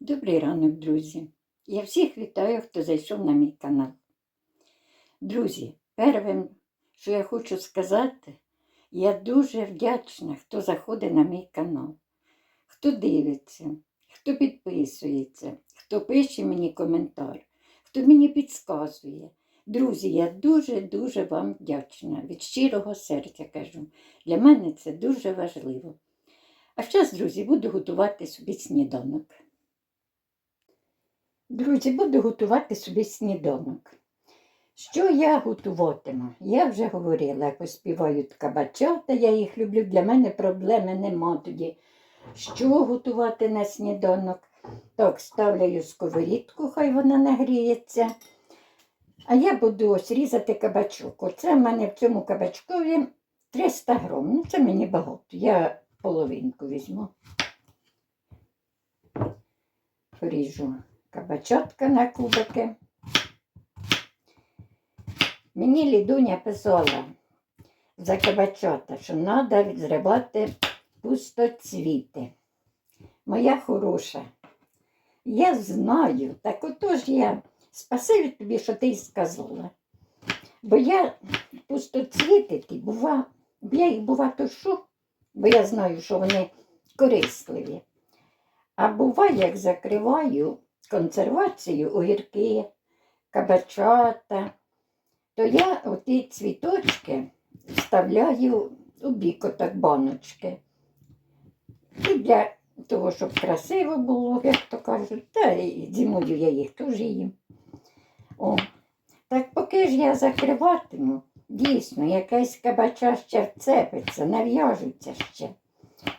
Добрий ранок, друзі. Я всіх вітаю, хто зайшов на мій канал. Друзі, первим, що я хочу сказати, я дуже вдячна, хто заходить на мій канал, хто дивиться, хто підписується, хто пише мені коментар, хто мені підказує. Друзі, я дуже-дуже вам вдячна. Від щирого серця кажу. Для мене це дуже важливо. А зараз, друзі, буду готувати собі сніданок. Друзі, буду готувати собі сніданок. Що я готуватиму? Я вже говорила, як поспівають кабачата, я їх люблю. Для мене проблеми нема тоді. Що готувати на сніданок? Так, ставлю сковорідку, хай вона нагріється. А я буду ось різати кабачок. Оце в мене в цьому кабачкові 300 грам. Ну, це мені багато. Я половинку візьму. Поріжу кабачатка на кубики. Мені лідуня писала за кабачата, що треба зривати пустоцвіти. Моя хороша, я знаю, так отож я спасибі тобі, що ти сказала. Бо я пустоцвіти, ті, бува, я їх бува тушу, бо я знаю, що вони корисливі. А буває, як закриваю консервацію, огірки, кабачата, то я оті цвіточки вставляю у бік отак баночки. І для того, щоб красиво було, як то кажуть, та зимою я їх теж їм. О, так поки ж я закриватиму, дійсно, якась кабача ще вцепиться, нав'яжуться ще.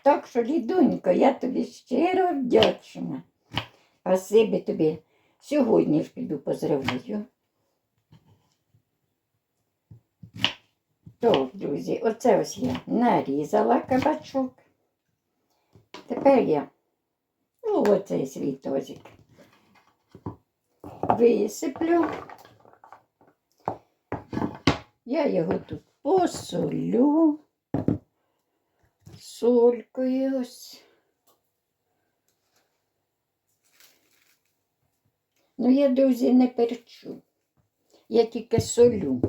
Так що, лідунько, я тобі щиро вдячна. Спасибі тобі. Сьогодні ж піду позриваю. Так, друзі, оце ось я нарізала кабачок. Тепер я ну, оцей свій тозик висиплю. Я його тут посолю солькою ось. Ну, я, друзі, не перчу. Я тільки солю.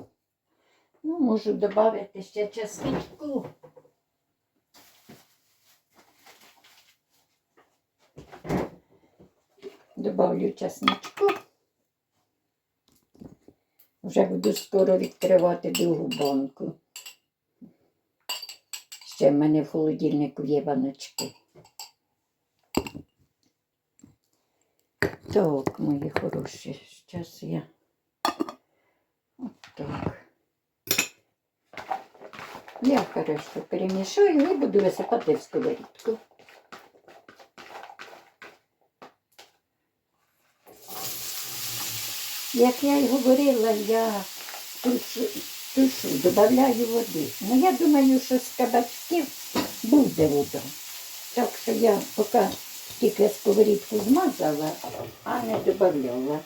Ну, можу додати ще часничку. Добавлю часничку. Вже буду скоро відкривати другу банку. Ще в мене в холодильнику є баночки. Так, мої хороші, зараз я от так. Я хорошо перемішаю і буду висипати в сковорідку. Як я й говорила, я тушу, тушу додаю води. Ну, я думаю, що з кабачків буде вода. Так що я поки тільки сковорідку змазала, а не додавала.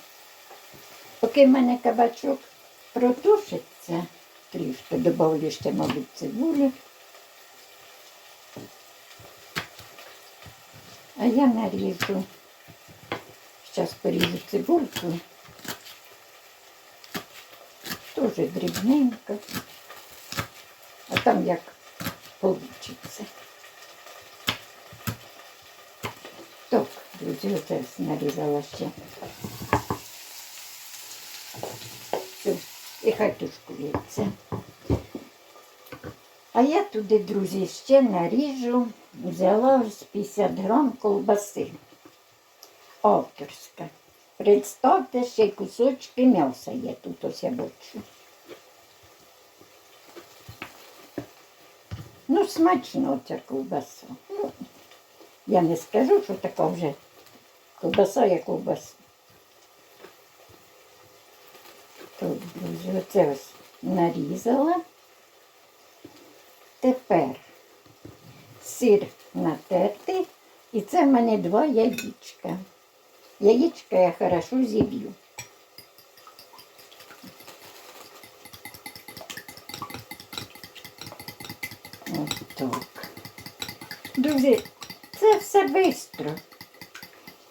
Поки в мене кабачок протушиться, трішки додавлю ще, мабуть, цибулі. А я наріжу. Зараз поріжу цибульку. Дуже дрібненько. А там як получиться. Так, друзі, оце нарізала ще. Все, і хай тушкується. А я туди, друзі, ще наріжу, взяла ось 50 грам колбаси. Авторська. Представте, ще кусочки м'яса є тут ось я бачу. Ну, смачно ця ковбаса. Ну, я не скажу, що така вже ковбаса є ковбаса. Так, друзі, оце ось нарізала. Тепер сир натертий. І це в мене два яєчка. Яєчка я хорошо зіб'ю. Ось так. Друзі, це все швидко.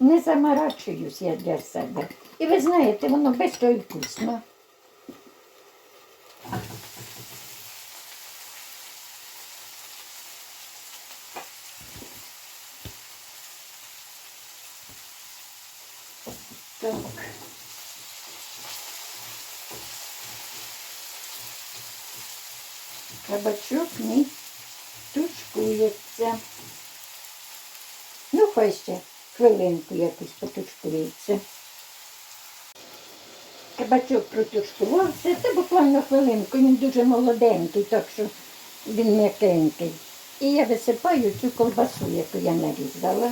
Не заморачуюсь я для себе. І ви знаєте, воно швидко і вкусно. Так. Кабачок мій тушкується. Ну, хай ще хвилинку якось потушкується. Кабачок протушкувався, це буквально хвилинку, він дуже молоденький, так що він м'якенький. І я висипаю цю ковбасу, яку я нарізала.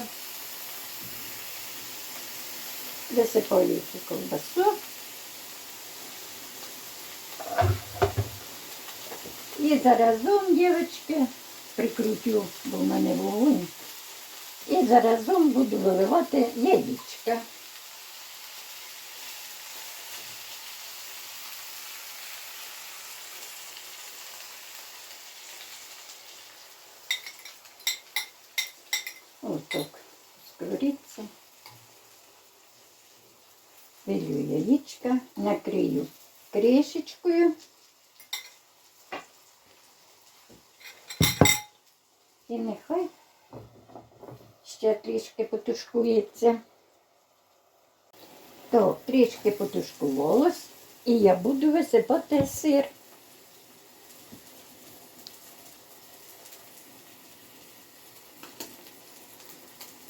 Висипаю цю ковбасу. І заразом, дівчатки, прикрутю, бо в мене вогонь. І заразом буду виливати яєчка. Отак, сковорідці. Вилю яєчка, накрию кришечкою. І нехай ще трішки потушкується. Так, трішки потушкувалось, і я буду висипати сир.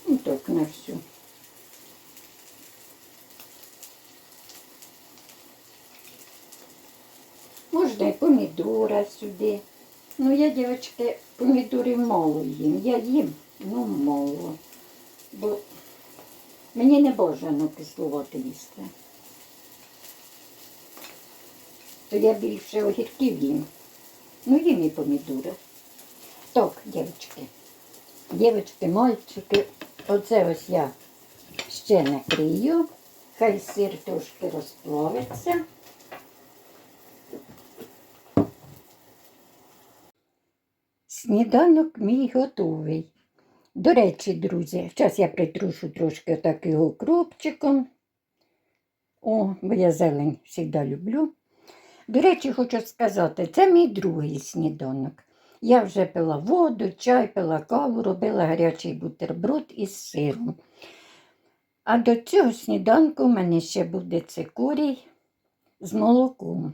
І так на всю. Можна і помідора сюди. Ну, я, дівчатки, помідорів мало їм. Я їм, ну мало. Бо мені не бажано кислувати їсти. То я більше огірків їм. Ну, їм і помідори. Так, дівчатки. Дівчатки, мальчики, оце ось я ще накрию. Хай сир трошки розплавиться. Сніданок мій готовий. До речі, друзі, зараз я притрушу трошки отак його укропчиком. О, бо я зелень завжди люблю. До речі, хочу сказати, це мій другий сніданок. Я вже пила воду, чай, пила каву, робила гарячий бутерброд із сиром. А до цього сніданку в мене ще буде цикорій з молоком.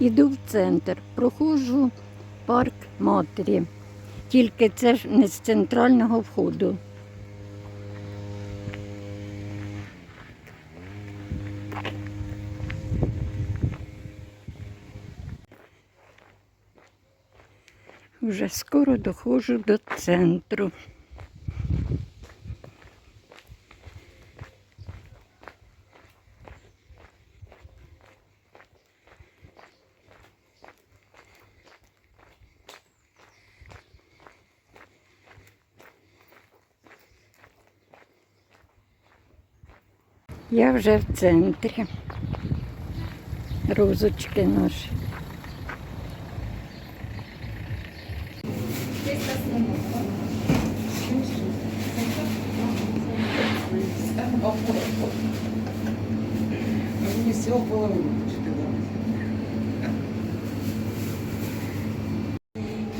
Іду в центр, проходжу парк матері. Тільки це ж не з центрального входу. Вже скоро доходжу до центру. Я вже в центрі. Розочки наші. Мені.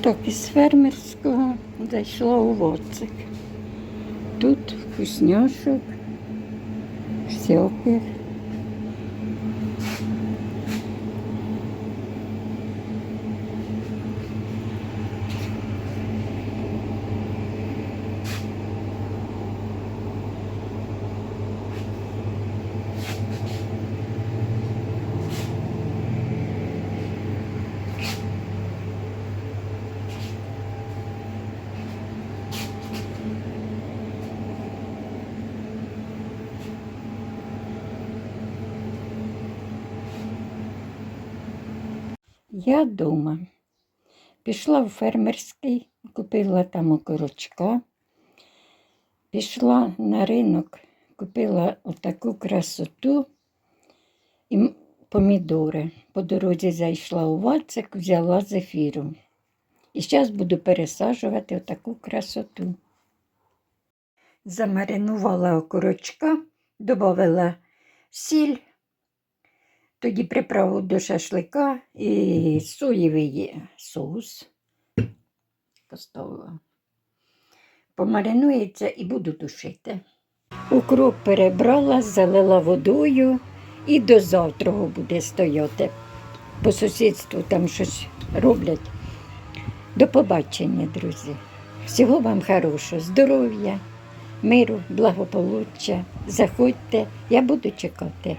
Так, із фермерського зайшла у Воцик. Тут вкусняшок, 对 Я дома. Пішла в фермерський, купила там окорочка. Пішла на ринок, купила отаку красоту і помідори. По дорозі зайшла у вацик, взяла зефіру. І зараз буду пересаджувати отаку красоту. Замаринувала окорочка, додала сіль, тоді приправу до шашлика і соєвий соус поставила. Помаринується і буду тушити. Укроп перебрала, залила водою і до завтра буде стояти. По сусідству там щось роблять. До побачення, друзі. Всього вам хорошого, здоров'я, миру, благополуччя. Заходьте, я буду чекати.